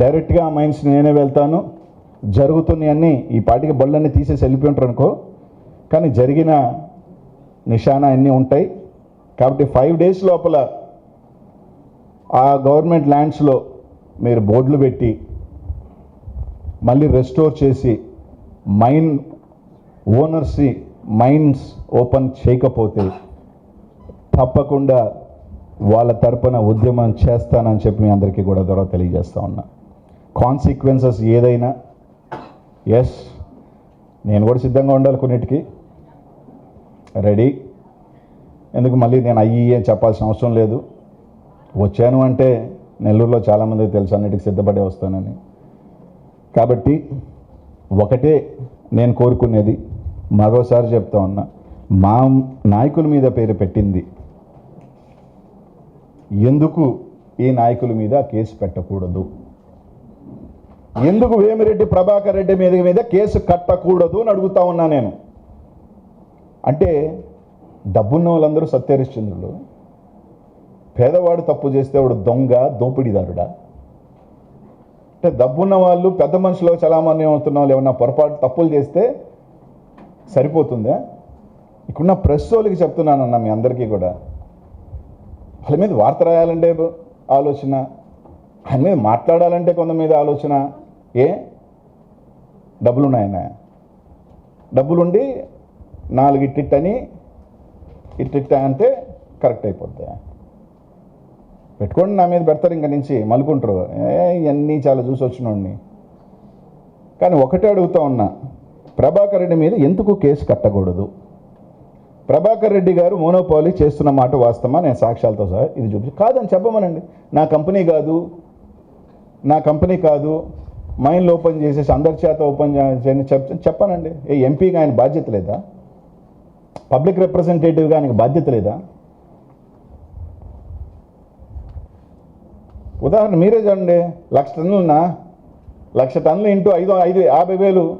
డైరెక్ట్గా ఆ మైన్స్ నేనే వెళ్తాను. జరుగుతున్నాయన్నీ ఈ పాటికి బళ్ళన్నీ తీసేసి వెళ్ళిపోయి ఉంటారు అనుకో. కానీ జరిగిన నిశానా అన్నీ ఉంటాయి. కాబట్టి ఫైవ్ డేస్ లోపల ఆ గవర్నమెంట్ ల్యాండ్స్లో మీరు బోర్డులు పెట్టి మళ్ళీ రెస్టోర్ చేసి మైన్ ఓనర్స్ని మైన్స్ ఓపెన్ చేయకపోతే తప్పకుండా వాళ్ళ తరపున ఉద్యమం చేస్తానని చెప్పి మీ అందరికీ కూడా ద్వారా తెలియజేస్తా ఉన్నా. కాన్సిక్వెన్సెస్ ఏదైనా ఎస్ నేను కూడా సిద్ధంగా ఉండాలి కొన్నిటికి. రెడీ ఎందుకు మళ్ళీ నేను అయ్యి అని చెప్పాల్సిన అవసరం లేదు. వచ్చాను అంటే నెల్లూరులో చాలామందికి తెలుసు అన్నిటికి సిద్ధపడే వస్తానని. కాబట్టి ఒకటే నేను కోరుకునేది మరోసారి చెప్తా ఉన్నా మా నాయకుల మీద పేరు పెట్టింది. ఎందుకు ఈ నాయకుల మీద కేసు పెట్టకూడదు? ఎందుకు వేమిరెడ్డి ప్రభాకర్ రెడ్డి మీద మీద కేసు కట్టకూడదు అని అడుగుతా ఉన్నా నేను? అంటే డబ్బున్న వాళ్ళందరూ సత్యహరిశ్చంద్రులు. పేదవాడు తప్పు చేస్తే వాడు దొంగ దోపిడీదారుడా? అంటే డబ్బున్న వాళ్ళు పెద్ద మనుషులు చలామణి అవుతున్న వాళ్ళు ఏమన్నా పొరపాటు తప్పులు చేస్తే సరిపోతుందా? ఇక్కడున్న ప్రెస్ వాళ్ళకి చెప్తున్నానన్న మీ అందరికీ కూడా. వాళ్ళ మీద వార్త రాయాలంటే ఆలోచన ఆయన మీద మాట్లాడాలంటే కొంత మీద ఆలోచన. ఏ? డబ్బులు డబ్బులుండి నాలుగు ఇట్టిట్ అని ఇట్టిట్ట అంటే కరెక్ట్ అయిపోద్ది. పెట్టుకోండి నా మీద పెడతారు ఇంక నుంచి మలుకుంటారు. ఏ ఇవన్నీ చాలా చూసి వచ్చినోడిని. కానీ ఒకటే అడుగుతా ఉన్నా ప్రభాకర్ రెడ్డి మీద ఎందుకు కేసు కట్టకూడదు? ప్రభాకర్ రెడ్డి గారు మోనోపాలీ చేస్తున్న మాట వాస్తవమా? నేను సాక్ష్యాలతో సహా ఇది చూపించి కాదని చెప్పమనండి. నా కంపెనీ కాదు నా కంపెనీ కాదు మైండ్లో ఓపెన్ చేసేసి అందరి చేత ఓపెన్ చేయని చెప్ చెప్పానండి. ఏ ఎంపీగా ఆయన బాధ్యత లేదా? పబ్లిక్ రిప్రజెంటేటివ్గా ఆయనకు బాధ్యత లేదా? ఉదాహరణ మీరే చూడండి. లక్ష టన్నులున్నా లక్ష టన్నులు ఇంటూ ఐదు ఐదు యాభై వేలు.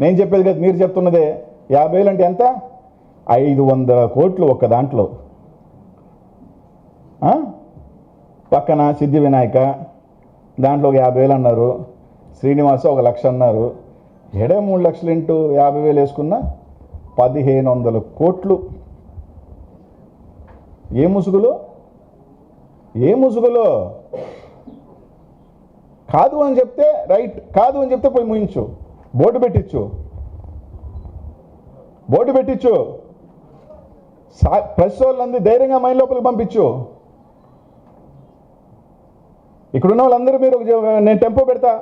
నేను చెప్పేది కదా మీరు చెప్తున్నదే. యాభై వేలు అంటే ఎంత? ఐదు వందల కోట్లు ఒక్క దాంట్లో. ఆ? పక్కన సిద్ధి వినాయక దాంట్లో ఒక యాభై వేలు అన్నారు. శ్రీనివాస ఒక లక్ష అన్నారు. ఏడే మూడు లక్షలు ఇంటూ యాభై వేలు వేసుకున్నా పదిహేను వందల కోట్లు. ఏ ముసుగులో? ఏ ముసుగులో? కాదు అని చెప్తే రైట్ కాదు అని చెప్తే పోయి ముయించు. బోర్డు పెట్టించు బోర్డు పెట్టించు సా ప్రెస్ వాళ్ళందరూ ధైర్యంగా మైండ్ లోపలికి పంపించు. ఇక్కడున్న వాళ్ళందరూ మీరు నేను టెంపో పెడతా.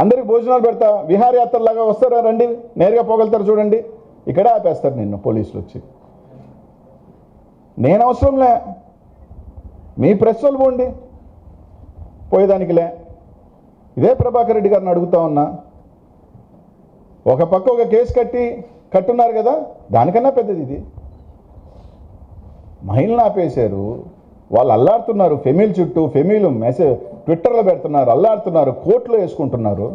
అందరికి భోజనాలు పెడతా. విహారయాత్రలాగా వస్తారా రండి. నేరుగా పోగలుగుతారు చూడండి. ఇక్కడే ఆపేస్తారు నిన్ను పోలీసులు వచ్చి. నేను అవసరంలే మీ ప్రెస్ వాళ్ళు పోండి. పోయేదానికిలే ఇదే ప్రభాకర్ రెడ్డి గారిని అడుగుతా ఉన్నా. ఒక పక్క ఒక కేసు కట్టి కట్టున్నారు కదా దానికన్నా పెద్దది ఇది. మహిళను ఆపేశారు. వాళ్ళు అల్లాడుతున్నారు. ఫెమిల్ చుట్టూ ఫెమిల్ మెసేజ్ ట్విట్టర్లో పెడుతున్నారు అల్లాడుతున్నారు కోర్టులో వేసుకుంటున్నారు.